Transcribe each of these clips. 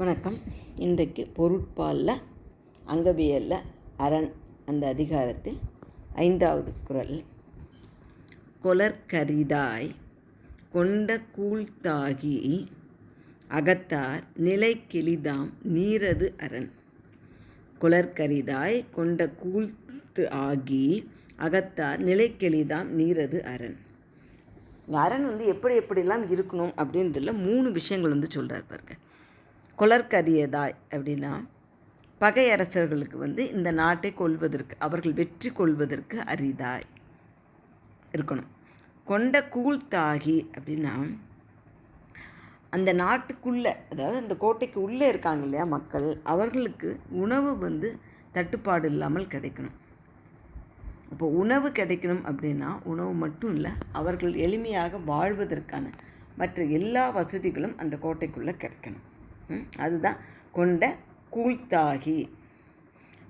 வணக்கம். இன்றைக்கு பொருட்பாலில் அங்கவியலில் அரண் அந்த அதிகாரத்தில் ஐந்தாவது குரல். கொலர்கரிதாய் கொண்ட கூழ்த்தாகி அகத்தார் நிலை கிளிதாம் நீரது அரண். கொலர்கரிதாய் கொண்ட கூழ்த்து ஆகி அகத்தார் நிலைக்கெளிதாம் நீரது அரண். அரண் வந்து எப்படி எப்படிலாம் இருக்கணும் அப்படின்றதுல மூணு விஷயங்கள் வந்து சொல்கிறார் பாருங்கள் கொலர்கரியதாய் அப்படின்னா பகை அரசர்களுக்கு வந்து இந்த நாட்டை கொள்வதற்கு அவர்கள் வெற்றி கொள்வதற்கு அரிதாய் இருக்கணும். கொண்ட கூழ்த்தாகி அப்படின்னா அந்த நாட்டுக்குள்ளே அதாவது அந்த கோட்டைக்கு உள்ளே இருக்காங்க இல்லையா மக்கள் அவர்களுக்கு உணவு வந்து தட்டுப்பாடு இல்லாமல் கிடைக்கணும். இப்போ உணவு கிடைக்கணும் அப்படின்னா உணவு மட்டும் இல்லை அவர்கள் எளிமையாக வாழ்வதற்கான மற்ற எல்லா வசதிகளும் அந்த கோட்டைக்குள்ளே கிடைக்கணும். அதுதான். கொண்ட கூழ்த்தாகி.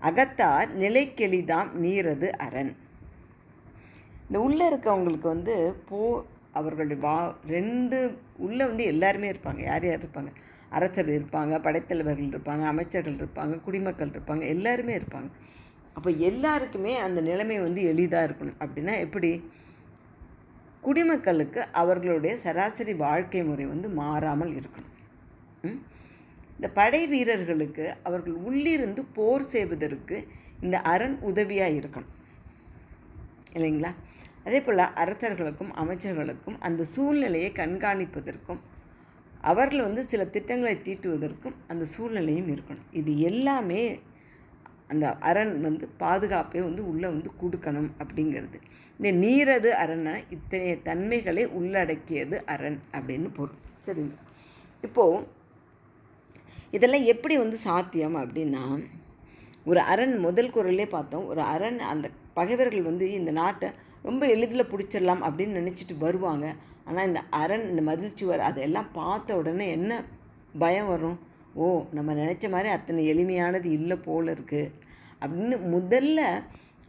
அகத்தார் நிலைக்கெளிதாம் நீரது அரண். இந்த உள்ளே இருக்கவங்களுக்கு வந்து போ அவர்களுடைய வா ரெண்டு உள்ளே வந்து எல்லாருமே இருப்பாங்க. யார் யார் இருப்பாங்க? அரசர் இருப்பாங்க படைத்தலைவர்கள் இருப்பாங்க அமைச்சர்கள் இருப்பாங்க குடிமக்கள் இருப்பாங்க எல்லாருமே இருப்பாங்க. அப்போ எல்லாருக்குமே அந்த நிலைமை வந்து எளிதாக இருக்கணும். அப்படின்னா எப்படி? குடிமக்களுக்கு அவர்களுடைய சராசரி வாழ்க்கை முறை வந்து மாறாமல் இருக்கணும். இந்த படை வீரர்களுக்கு அவர்கள் உள்ளிருந்து போர் செய்வதற்கு இந்த அரண் உதவியாக இருக்கணும். இல்லைங்களா? அதே போல் அரசர்களுக்கும் அமைச்சர்களுக்கும் அந்த சூழ்நிலையை கண்காணிப்பதற்கும் அவர்கள் வந்து சில திட்டங்களை தீட்டுவதற்கும் அந்த சூழ்நிலையும் இருக்கணும். இது எல்லாமே அந்த அரண் வந்து பாதுகாப்பை வந்து உள்ளே வந்து கொடுக்கணும் அப்படிங்கிறது. இந்த நீரது அரணை இத்தனை தன்மைகளை உள்ளடக்கியது அரண் அப்படின்னு பொருள். சரிங்க. இப்போது இதெல்லாம் எப்படி வந்து சாத்தியம் அப்படின்னா ஒரு அரண் முதல் குரலே பார்த்தோம். ஒரு அரண் அந்த பகைவர்கள் வந்து இந்த நாட்டை ரொம்ப எளிதில் பிடிச்சிடலாம் அப்படின்னு நினச்சிட்டு வருவாங்க. ஆனால் இந்த அரண் இந்த மதில் சுவர் அதெல்லாம் பார்த்த உடனே என்ன பயம் வரும்? ஓ நம்ம நினச்ச மாதிரி அத்தனை எளிமையானது இல்லை போல் இருக்குது அப்படின்னு முதல்ல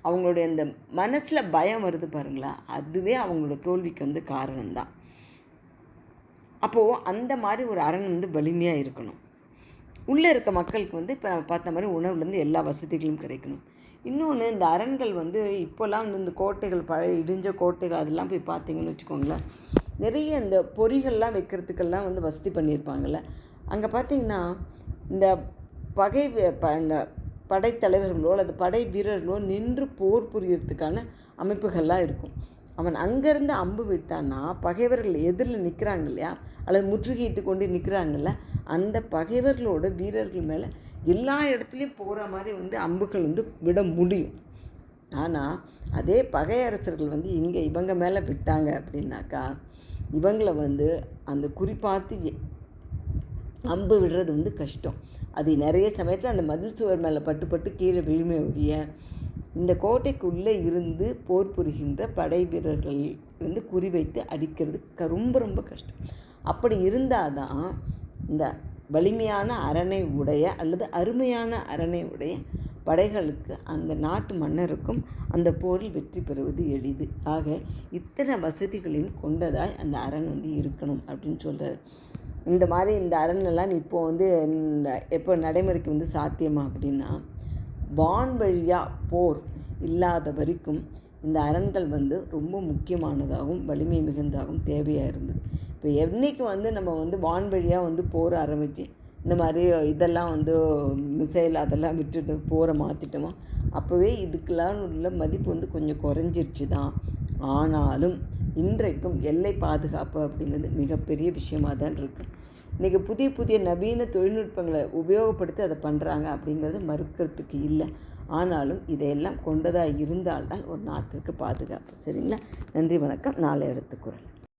அவங்களுடைய அந்த மனசில் பயம் வருது பாருங்களா? அதுவே அவங்களோட தோல்விக்கு வந்து காரணம்தான். அப்போது அந்த மாதிரி ஒரு அரண் வந்து வலிமையாக இருக்கணும். உள்ளே இருக்க மக்களுக்கு வந்து இப்போ நம்ம பார்த்த மாதிரி உணவுலேருந்து எல்லா வசதிகளும் கிடைக்கணும். இன்னொன்று இந்த அரண்கள் வந்து இப்போல்லாம் வந்து இந்த கோட்டைகள் பழைய இடிஞ்ச கோட்டைகள் அதெல்லாம் போய் பார்த்தீங்கன்னு வச்சுக்கோங்களேன். நிறைய இந்த பொறிகள்லாம் வைக்கிறதுக்கெல்லாம் வந்து வசதி பண்ணியிருப்பாங்கள்ல அங்கே பார்த்தீங்கன்னா இந்த பகை இந்த படைத்தலைவர்களோ அல்லது படை வீரர்களோ நின்று போர் புரியறதுக்கான அமைப்புகள்லாம் இருக்கும். அவன் அங்கேருந்து அம்பு விட்டான்னா பகைவர்கள் எதிரில் நிற்கிறாங்க இல்லையா? அல்லது முற்றுகையிட்டு கொண்டு நிற்கிறாங்கல்ல? அந்த பகைவர்களோட வீரர்கள் மேலே எல்லா இடத்துலையும் போகிற மாதிரி வந்து அம்புகள் வந்து விட முடியும். ஆனால் அதே பகை அரசர்கள் வந்து இங்கே இவங்க மேலே விட்டாங்க அப்படின்னாக்கா இவங்களை வந்து அந்த குறிப்பாத்து அம்பு விடுறது வந்து கஷ்டம். அது நிறைய சமயத்தில் அந்த மதில் சுவர் மேலே பட்டு பட்டு கீழே விழுமை ஒழிய இந்த கோட்டைக்குள்ளே இருந்து போர் புரிகின்ற படை வீரர்கள் வந்து குறிவைத்து அடிக்கிறது ரொம்ப ரொம்ப கஷ்டம். அப்படி இருந்தால் தான் இந்த வலிமையான அரணை உடைய அல்லது அருமையான அரணை உடைய படைகளுக்கு அந்த நாட்டு மன்னருக்கும் அந்த போரில் வெற்றி பெறுவது எளிது. ஆக இத்தனை வசதிகளையும் கொண்டதாய் அந்த அரண் வந்து இருக்கணும் அப்படின்னு சொல்கிறார் இந்த மாதிரி இந்த அரண்லாம் இப்போ வந்து எப்போ நடைமுறைக்கு வந்து சாத்தியமா அப்படின்னா வான் வழியாக போர் இல்லாத வரைக்கும் இந்த அரண்கள் வந்து ரொம்ப முக்கியமானதாகவும் வலிமை மிகுந்ததாகவும் தேவையாக இருந்தது. இப்போ என்றைக்கு வந்து நம்ம வந்து வான்வழியாக வந்து போர் ஆரம்பித்து இந்த மாதிரி இதெல்லாம் வந்து மிசைல் அதெல்லாம் விட்டுட்டு போரை மாற்றிட்டோமோ அப்போவே இதுக்கெல்லாம் உள்ள மதிப்பு வந்து கொஞ்சம் குறைஞ்சிருச்சு தான் ஆனாலும் இன்றைக்கும் எல்லை பாதுகாப்பு அப்படிங்கிறது மிகப்பெரிய விஷயமாக தான் இருக்குது இன்றைக்கி புதிய புதிய நவீன தொழில்நுட்பங்களை உபயோகப்படுத்தி அதை பண்ணுறாங்க அப்படிங்கிறது மறுக்கிறதுக்கு இல்லை. ஆனாலும் இதையெல்லாம் கொண்டதாக இருந்தால்தான் ஒரு நாட்டிற்கு பாதுகாப்பு. சரிங்களா? நன்றி வணக்கம். நாளை எடுத்துக்குறேன்